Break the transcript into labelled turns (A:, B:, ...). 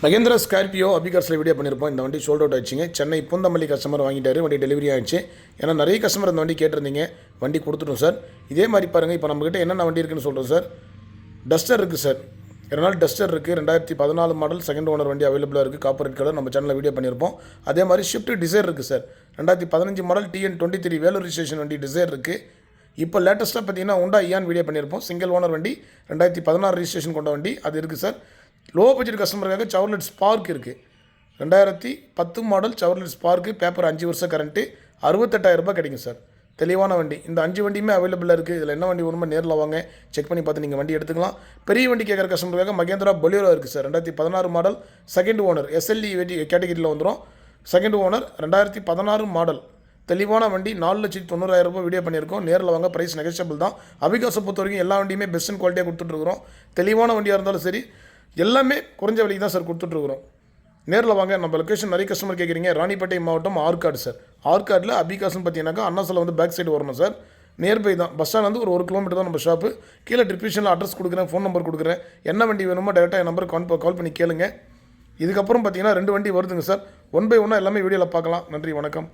A: Mahindra Scorpio அபிகர்ஸில் video பண்ணியிருப்போம். இந்த வண்டி சோல்ட் அவுட் ஆச்சுங்க சென்னை பூந்தமல்லி கஸ்டமர் வாங்கிட்டாரு. வண்டி டெலிவரி ஆயிடுச்சு. ஏன்னா நிறைய கஸ்டமர் இந்த வண்டி கேட்டிருந்தீங்க. வண்டி கொடுத்துட்டோம் சார் இதே மாதிரி பாருங்கள் இப்போ நம்மக்கிட்ட என்னென்ன வண்டி இருக்குன்னு சொல்கிறோம் சார் டஸ்டர் இருக்குது சார் ரெனால் டஸ்டர் இருக்குது ரெண்டாயிரத்தி பதினாலு மாடல் செகண்ட் ஓனர் வண்டி அவைலபிளாக இருக்குது காப்பரேட் கலர் நம்ம சேனலில் வீடியோ பண்ணியிருப்போம். அதே மாதிரி ஷிஃப்ட் டிசைர் இருக்குது சார் ரெண்டாயிரத்தி பதினஞ்சு model TN twenty three Vellore registration வண்டி டிசைர் இருக்குது இப்போ லேட்டஸ்ட்டாக பார்த்தீங்கன்னா உண்டா இயான் வீடியோ பண்ணியிருப்போம். சிங்கிள் ஓனர் வண்டி. ரெண்டாயிரத்தி பதினாறு ரிஜிஸ்ட்ரேஷன் கொண்ட வண்டி. அது இருக்குது சார் லோ பட்ஜெட் கஸ்டமருக்காக சவர்லெட் ஸ்பார்க் இருக்குது ரெண்டாயிரத்தி பத்து மாடல் சவர்லெட் ஸ்பார்க்கு பேப்பர் அஞ்சு வருஷம் கரண்ட்டு அறுபத்தெட்டாயிரம் ரூபாய் கிடைக்கும் சார். தெளிவான வண்டி. இந்த அஞ்சு வண்டியுமே அவைலபிளாக இருக்குது இதில் என்ன வண்டி வேணுமோ நேரில் வாங்க. செக் பண்ணி பார்த்து நீங்கள் வண்டி எடுத்துக்கலாம். பெரிய வண்டி கேட்குற கஸ்டமருக்காக மகேந்திரா பொலியரோ இருக்குது சார். ரெண்டாயிரத்தி பதினாறு மாடல் செகண்ட் ஓனர் எஸ்எல்இ வெட்டி கேட்டகிரியில் வந்துடும் செகண்ட் ஓனர் ரெண்டாயிரத்தி பதினாறு மாடல் தெளிவான வண்டி நாலு லட்சத்தி தொண்ணூறாயிரம் ரூபாய் வீடியோ பண்ணியிருக்கோம். நேரில் வாங்க ப்ரைஸ் நெகஷியபிள் தான். அபிகாசை பொறுத்த வரைக்கும் எல்லா வண்டியுமே பெஸ்ட் குவாலிட்டியாக குவாலிட்டியாக கொடுத்துட்ருக்குறோம் தெளிவான வண்டியாக இருந்தாலும் சரி எல்லாமே குறைஞ்ச விலைக்கு தான் சார் கொடுத்துட்ருக்குறோம். நேரில் வாங்க நம்ம லொக்கேஷன் நிறைய கஸ்டமர் கேட்குறீங்க ராணிப்பேட்டை மாவட்டம் ஆற்காடு சார். ஆற்காடில் அபிகாசன் பார்த்தீங்கன்னாக்கா அண்ணாசில் வந்து பேக் சைடு வரணும் சார். நியர்பை தான். பஸ் ஸ்டாண்ட் வந்து ஒரு ஒரு கிலோமீட்டர் தான் நம்ம ஷாப்பு கீழே டிஸ்கிரிப்ஷனில் அட்ரஸ் கொடுக்குறேன் ஃபோன் நம்பர் கொடுக்குறேன். என்ன வண்டி வேணுமோ டேரெக்டாக என் நம்பருக்கு கால் கால் பண்ணி கேளுங்க. இதுக்கப்புறம் பார்த்தீங்கன்னா ரெண்டு வண்டி வருதுங்க சார். ஒன் பை ஒன்னாக எல்லாமே வீடியோவில் பார்க்கலாம். நன்றி வணக்கம்.